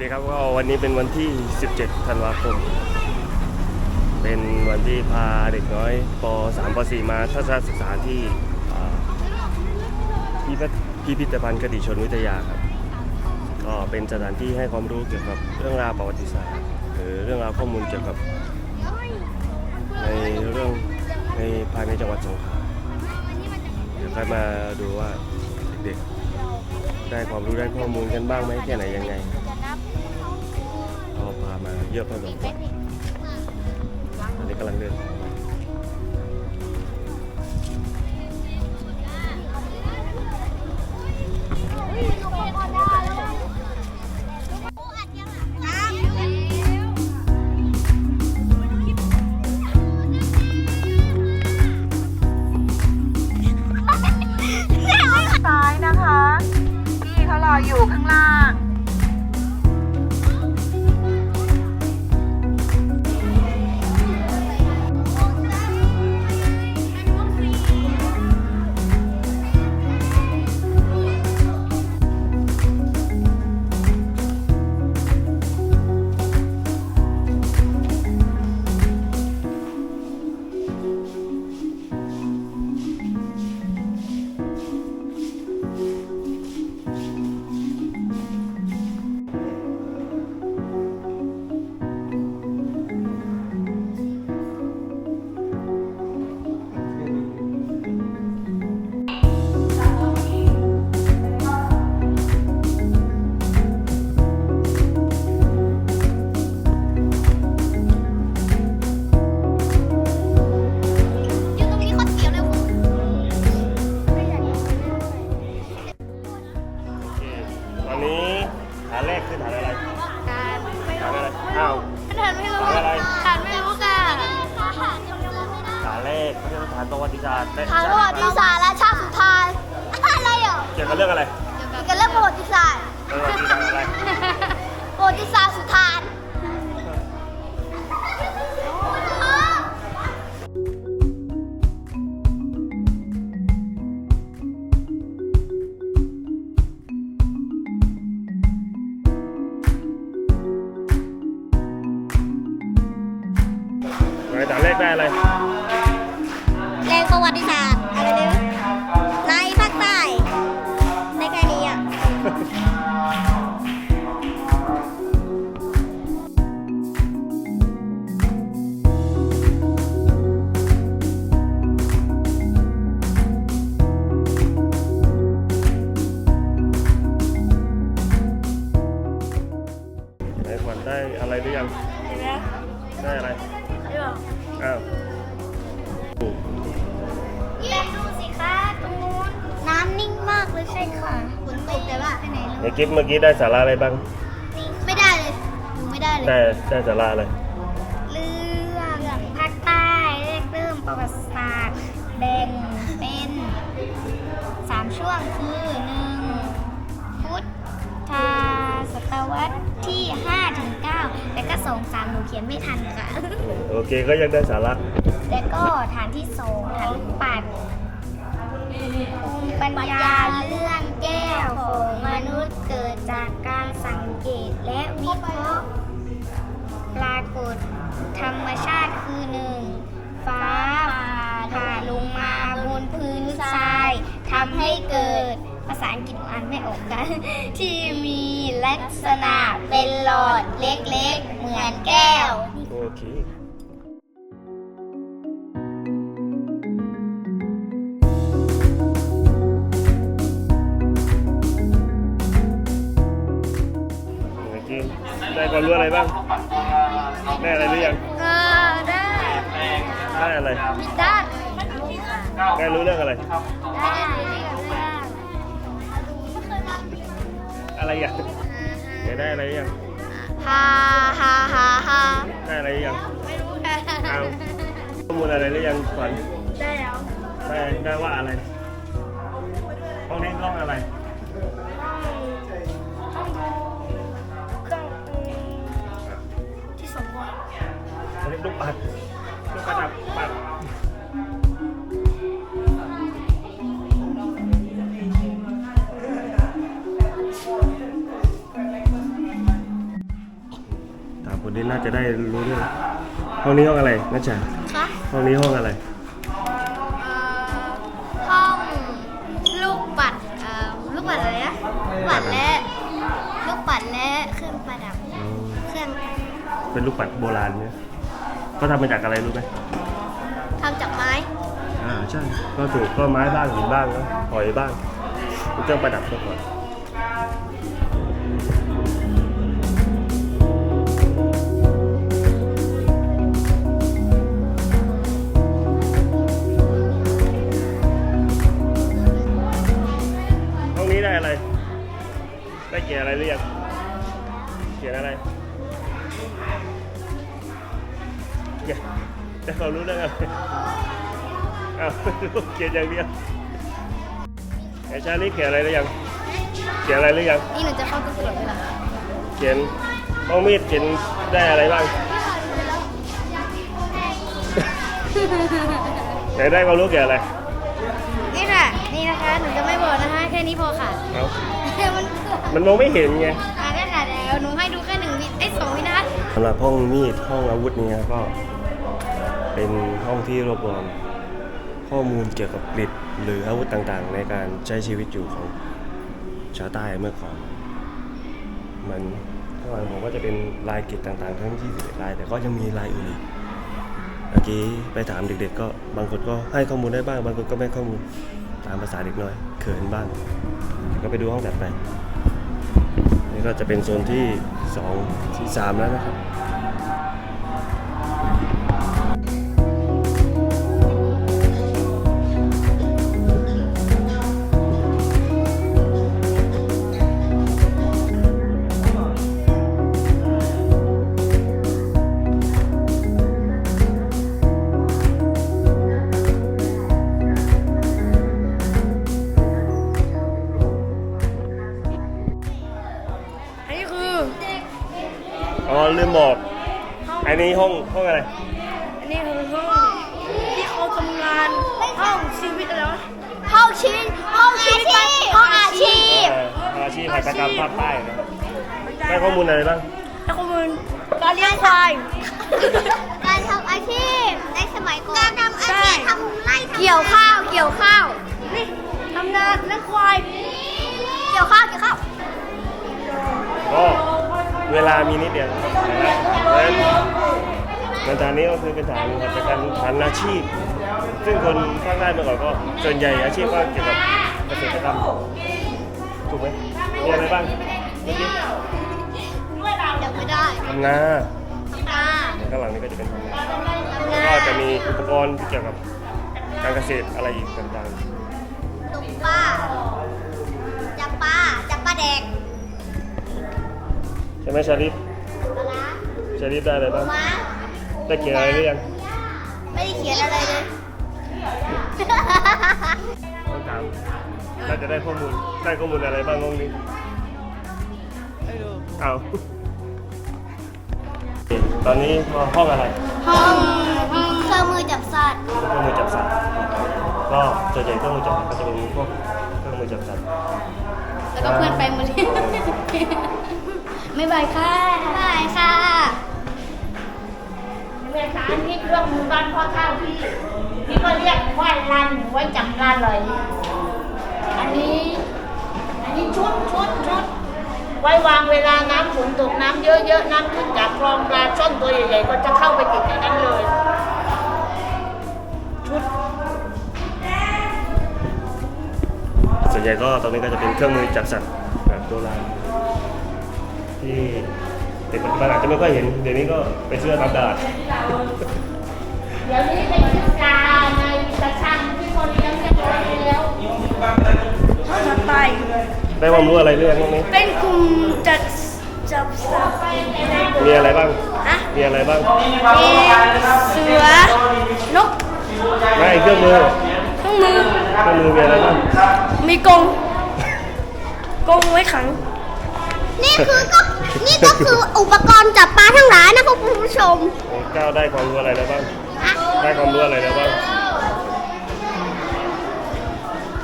ดีครับก็วันนี้เป็นวันที่ 17 ธันวาคม เป็นวันที่พาเด็กน้อยป .3 ป .4 มาทัศนศึกษาที่พิพิธพิพิธภัณฑ์คติชนวิทยาครับ ก็เป็นสถานที่ให้ความรู้เกี่ยวกับเรื่องราวประวัติศาสตร์ หรือเรื่องราวข้อมูลเกี่ยวกับในเรื่องในภายในจังหวัดสงขลาเดี๋ยวค่อยมาดูว่าเด็กๆได้ความรู้ได้ข้อมูลกันบ้างไหมแค่ไหนยังไง เยอะพอสมควรอันนี้กำลังเดิน ไหนขวัญได้อะไรหรือยังได้อะไรอ้าวเยี่ยมดูสิคะตรงนู้นน้ำนิ่งมากเลยใช่ค่ะฝนตก แต่ว่าไปไหนในคลิปเมื่อกี้ได้สาระอะไรบ้าง ไม่ได้เลยดูไม่ได้เลย ได้ได้สาระอะไร เรื่องภาคใต้แรกเริ่มประวัติศาสตร์แบ่งเป็นสามช่วงคือหนึ่งพุทธศตวรรษที่5ถึง9แล้วก็สองสามหนูเขียนไม่ทันค่ะ โอเคก็ยังได้สาระ แล้วก็ฐานที่สองฐานลูกปัดภูมิปัญญาเรื่อง แก้วของมนุษย์เกิดจากการสังเกตและวิเคราะห์ปรากฏธรรมชาติคือหนึ่งฟ้าผ่าลงมาบนพื้นทรายทำให้เกิดภาษาอังกฤษอ่านไม่ออกกัน ที่มีลักษณะเป็นหลอดเล็กๆ เหมือนแก้ว โอเค รู้อะไรบ้าง ได้อะไรหรือยังเออได้ได้อะไรมีด้านได้รู้เรื่องอะไร ได้เรื่องอะไรอย่างเดี๋ยวได้อะไรหรือยังฮ่าฮ่าฮ่าฮ่าได้อะไรหรือยัง ไม่รู้ค่ะเอาข้อมูลอะไรหรือยังขวัญได้แล้วได้ได้ว่าอะไรห้องนี้ห้องอะไร ลูกปัดลูกประดับปัดน่าจะได้รู้เรื่องห้องนี้ห้องอะไรนัชชาคะห้องนี้ห้องอะไร เอ่อห้องลูกปัดเอ่อลูกปัดอะไรนะปัดและลูกปัดและเครื่องประดับอ๋อเครื่องเป็นลูกปัดโบราณเนี่ย เขาทำมาจากอะไรรู้ไหมทำจากไม้ อ่าใช่ก็ถูกก็ไม้บ้างหินบ้างนะหอยบ้างเป็นเครื่องประดับก็ก่อนห้องนี้ได้อะไร ได้เขียนอะไรหรือยัง อ้าวเขียนอย่างเดียวไอชาลีเขียนอะไรหรือยัง เขียนอะไรหรือยัง นี่หนูจะเข้าตัวตลอดเวลาเขียนห้องมีดเขียนได้อะไรบ้าง ไหนได้ความรู้เกี่ยวอะไรนี่ค่ะ นี่นะคะ หนูจะไม่บอกนะคะ แค่นี้พอค่ะเอามันมันมองไม่เห็นไง อะได้ค่ะเดี๋ยวหนูให้ดูแค่หนึ่งวิไอ้ยสองวินะคะ สำหรับห้องมีดห้องอาวุธนี้ก็เป็นห้องที่รวบรวม ข้อมูลเกี่ยวกับกฤษหรืออาวุธต่างๆ ในการใช้ชีวิตอยู่ของชาวใต้เมื่อก่อนมันข้างหลังผมก็จะเป็นลายกฤษต่างๆ ทั้ง 21ลายแต่ก็ยังมีลายอื่นอีกเมื่อกี้ไปถามเด็กๆ ก็บางคนก็ให้ข้อมูลได้บ้าง บางคนก็ไม่ข้อมูลตามภาษาเด็กน้อยเขินบ้างก็ไปดูห้องถัดไปนี่ก็จะเป็นโซนที่2ที่3แล้วนะครับ นนี้ห้องห้องอะไร อันนี้คือห้องที่เขาทำงานห้องชีวิตอะไรวะห้องชีวิตห้องชีวิตห้องอาชีพเอ่ออาชีพหัตถกรรมภาคใต้นะได้ข้อมูลอะไรบ้างแล้วข้อมูลการเลี้ยงควายการทำอาชีพในสมัยก่อนการทำอาใช่ชีพทำไร่เกี่ยวข้าวเกี่ยวข้าวนี่ทำนาเลี้ยงควายเกี่ยวข้าวเกี่ยวข้าวก็เวลามีนิดเดียวนะ ครับนะเพราะฉะนั้นในฐานนี้ก็คือเป็นฐานหัตถกรรมฐานอาชีพ ซึ่งคนภาคใต้เมื่อก่อนก็ส่วนใหญ่อาชีพก็เกี่ยวกับเกษตรกรรมถูกไหมมีอะไรบ้างเมื่อกี้เดี๋ยวไม่ได้ทำนาทำนาข้างหลังนี้ก็จะเป็นทำนาทำแล้วนาก็จะมีอุปกรณ์ที่เกี่ยวกับการเกษตรอะไรอีกต่างตกปลาจับปลาจับปลาแดกๆใช่ไหมชาลิฟปลาร้าชาลิฟได้อะไรบ้างม้า ได้เขียนอะไรหรือยังไม่ได้เขียนอะไรเลย ต้องถามน่าจะได้ข้อมูลได้ข้อมูลอะไรบ้างงงนี้ไม่รู้เอาตอนนี้ห้องอะไรห้องเครื่องมือจับสัตว์เครื่องมือจับสัตว์ก็ส่วนใหญ่เครื่องมือจับสัตว์ก็จะเป็นพวกเครื่องมือจับสัตว์แล้วก็เพื่อนไปหมดเลยไม่บายค่ะบายค่ะ เรียกสารที่เครื่องมือบ้านพ่อข้าวพี่พี่ก็เรียกไหว้ลันไว้จับปลาไหลย อันนี้ อันนี้ชุดชุดชุดไว้วางเวลาน้ำฝนตกน้ำเยอะๆน้ำขึ้นจากคลองปลาช่อนตัวใหญ่ๆก็จะเข้าไปติดในนั้นเลย ชุดส่วนใหญ่ก็ตรงนี้ก็จะเป็นเครื่องมือจับสัตว์แบบโบราณที่ เด็กปัจจุบันอาจจะไม่ค่อยเห็น เดี๋ยวนี้ก็ไปซื้อตามตลาดเดี๋ยวนี้เป็นศึกษาในกระชังที่คนเลี้ยงเรียบร้อยแล้วห้องถัดไปได้ความรู้อะไรเรื่องพวกนี้ เป็นกลุ่มจัดจับสัตว์มีอะไรบ้างนะมีอะไรบ้าง มีเสือนกไม่เครื่องมือเครื่องมือเครื่องมือมีอะไรบ้าง มีกรงกรงไว้ขัง นี่คือก็นี่ก็คืออุปกรณ์จับปลาทั้งหลายนะครับคุณผู้ชมก้าวได้ความรู้อะไรแล้วบ้างอะได้ความรู้อะไรแล้วบ้าง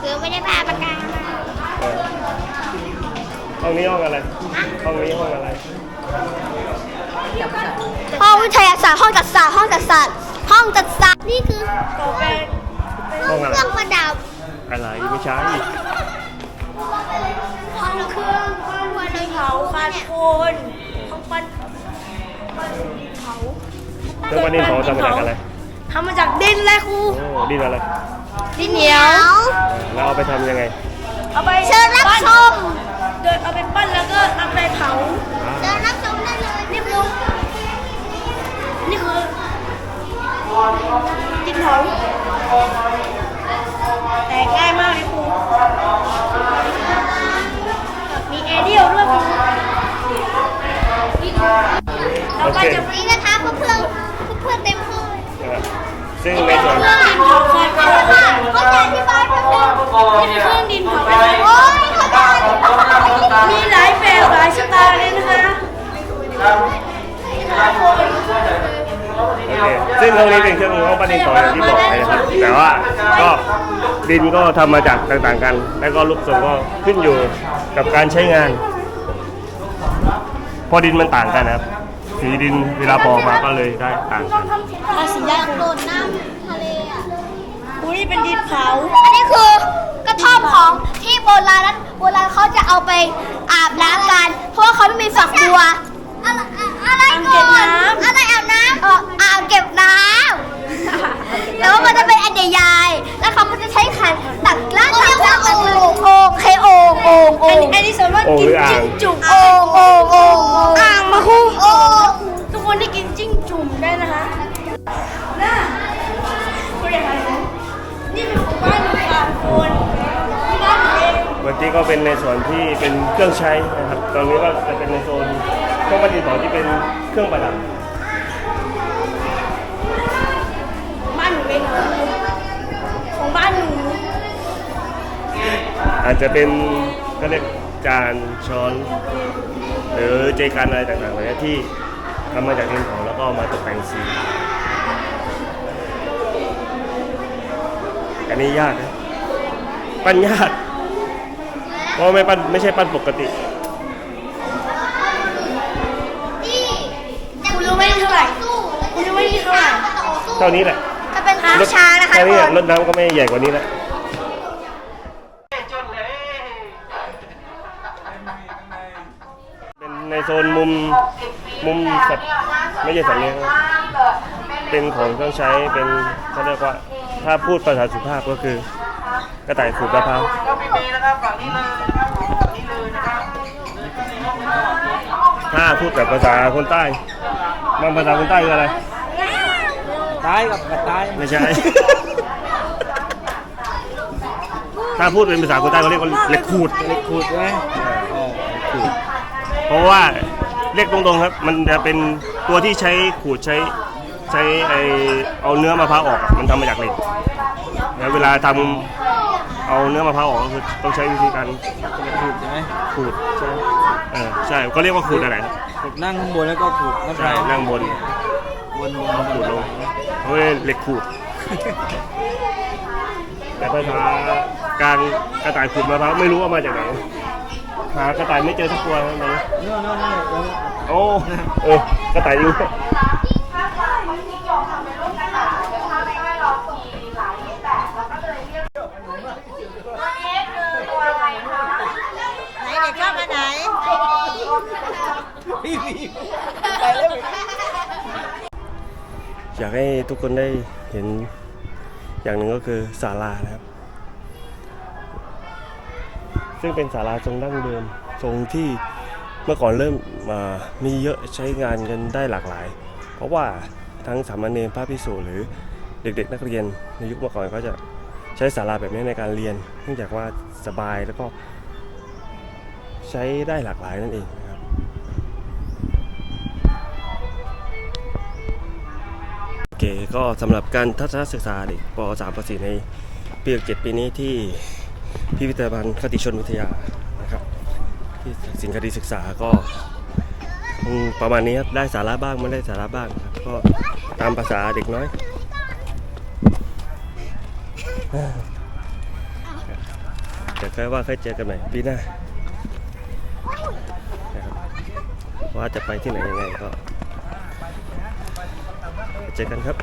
คือไม่ได้พาปากกามาเออห้องนี้ห้องอะไรห้องนี้ห้องอะไรจับสัตว์องวิทยาศาสตร์ห้องจัดศาสตร์ห้องจัดศาสตร์ห้องจัดศาสตร์นี่คือต่อไปห้องอะไรเครื่องประดับอะไรไม่ใช่ห้องเครื่องวันดิน เผาคานโคนห้องปั้นปั้นดินเผาเครื่องปั้นดินเผาทำมาจากอะไรทำมาจากดินเลยครูโอ้ดินอะไร ดินเหนียวแล้วเอาไปทำยังไง เอาไปเชิญรับปั้นชมเดินเอาไปปั้นแล้วก็เอาไปเผาอ่าเชิญรับชมได้เลยนี่คือนี่คือดินเผาแตกง่ายมากเลยครูมีแอร์เดียวด้วยครูเรา โอก็เคจะนี่นะคะเพื่อนเพื่อนเพื่อนเต็มห้องเลยนะครับซึ่งในส่วนเครื่องดินเผาคานโคนเขาจะอธิบายเพิ่มเติมนี่คือเครื่องดินเผาโอ้ยเขาจะอธิบายมีหลายแบบหลายสไตล์เลยนะคะโอเคซึ่งห้องนี้เป็นเครื่องห้องปั้นดินเผาอย่างที่บอกไปนะครับแต่ว่าก็ดินก็ทำมาจากต่างๆกัน แล้วก็รูปทรงก็ขึ้นอยู่กับการใช้งาน พอดินมันต่างกันนะครับ สีดินเวลาพอออกมาก็เลยได้ต่างกันทาสียากโดดน้ำทะเลอะอุ้ยเป็นดินเผา อันนี้คือกระท่อมของที่โบราณนั้นโบราณเขาจะเอาไปอาบน้ำกัน เพราะว่าเขาไม่มีฝักบัว อะไรอะไรก่อนอะไรอาบน้ำเอออ่างเก็บน้ำ แล้วมันจะเป็นอันใหญ่ๆแล้วเขาก็จะใช้ขันตักลาดตักลาดตักโอ่งโอ่งเคโอ่งโอ่งโอ่อันงนี้อันนี้สามารถโอ่งกิหนรืออ่างจิ้งจุ่มโอ่งโอ่งโอ่งโอ่งอ่างมาคูโอ่งทุกคนได้กินจิ้งจุ่มได้นะคะน่าคุณอยากอะไรนะนี่เป็นของบ้านหนูค่ะคนบ้านหนูเองเมื่อกี้ก็เป็นในส่วนที่เป็นเครื่องใช้นะครับ ตอนนี้ก็จะเป็นในโซนเครื่องปั้นดินเผาที่เป็นเครื่องประดับบ้ อาจจะเป็นก็เรียกจานช้อน หรือเจกันอะไรต่างๆเหล่านี้ที่ทำมาจากดินเผาแล้วก็เอามาตกแต่งสีอันนี้ยากนะปั้นยากเพราะไม่ปั้นไม่ใช่ปั้นปกติคุณรู้ไหมนี่เท่าไหร่คุณรู้ไหมนี่เท่าไหร่เท่านี้แหละจะเป็นช้างช้านะคะแค่ทุกนี้คแหละนรถน้ำก็ไม่ใหญ่กว่านี้แล้วเป็น ในโซนมุมมุมสัตว์ไม่ใช่สัตว์เลี้ยงนะเป็นของเครื่องใช้เป็นเขาเรียกว่าถ้าพูดภาษาสุภาพก็คือกระต่ายขูดมะพร้าวก็ไม่มีนะครับฝั่งนี้เลยนะครับฝั่งนี้เลยนะครับถ้าพูดแบบภาษาคนใต้บางภาษาคนใต้คืออะไรตายกับกระต่ายไม่ใช่ ถ้าพูดเป็นภาษาคนใต้เขาเรียกว่าเหล็กขูดเล็กขูดใช่ไหมเออขูด เพราะว่าเรียกตรงๆครับ มันจะเป็นตัวที่ใช้ขูดใช้ใช้ไอเอาเนื้อมะพร้าวออกอะมันทำมาจากเหล็กแล้วเวลาทำเอาเนื้อมะพร้าวออกก็คือต้องใช้วิธีการเล็กขูดใช่ไหมขูดใช่เออใช่ก็เรียกว่าขูดอะไรครับขูดนั่งข้างบนแล้วก็ขูดมะพใช่ร้าวนั่งบนบนบนขูดลงเพราะว่าเหล็กขูด แต่ภาษากลางกระต่ายขูดมะพร้าวไม่รู้ว่ามาจากไหน หากระต่ายไม่เจอสักตัวนะตอนนี้โน่นโน่นโน่นโน่นโอ้เออกระต่ายอยู่ไหนเด็กชอบอันไหนไปแล้วอยากให้ทุกคนได้เห็นอย่างหนึ่งก็คือศาลานะครับ ซึ่งเป็นศาลาทรงดั้งเดิมทรงที่เมื่อก่อนเริ่มมามีเยอะใช้งานกันได้หลากหลาย เพราะว่าทั้งสามเณรพระภิกษุหรือเด็กๆ นักเรียนในยุคเมื่อก่อนเขาจะใช้ศาลาแบบนี้ในการเรียน เนื่องจากว่าสบายแล้วก็ใช้ได้หลากหลายนั่นเองนะครับโอเคก็สำหรับการทัศนศึกษาเด็กป .3 ป .4 ในปี7ปีนี้ที่ พิพิธภัณฑ์คติชนวิทยานะครับที่สินคดีศึกษาก็ประมาณนี้ครับได้สาระบ้างไม่ได้สาระบ้างครับก็ตามภาษาเด็กน้อยจะค่อยว่าค่อยเจอกันใหม่ปีหน้านะครับว่าจะไปที่ไหนยังไงก็เจอกันครับ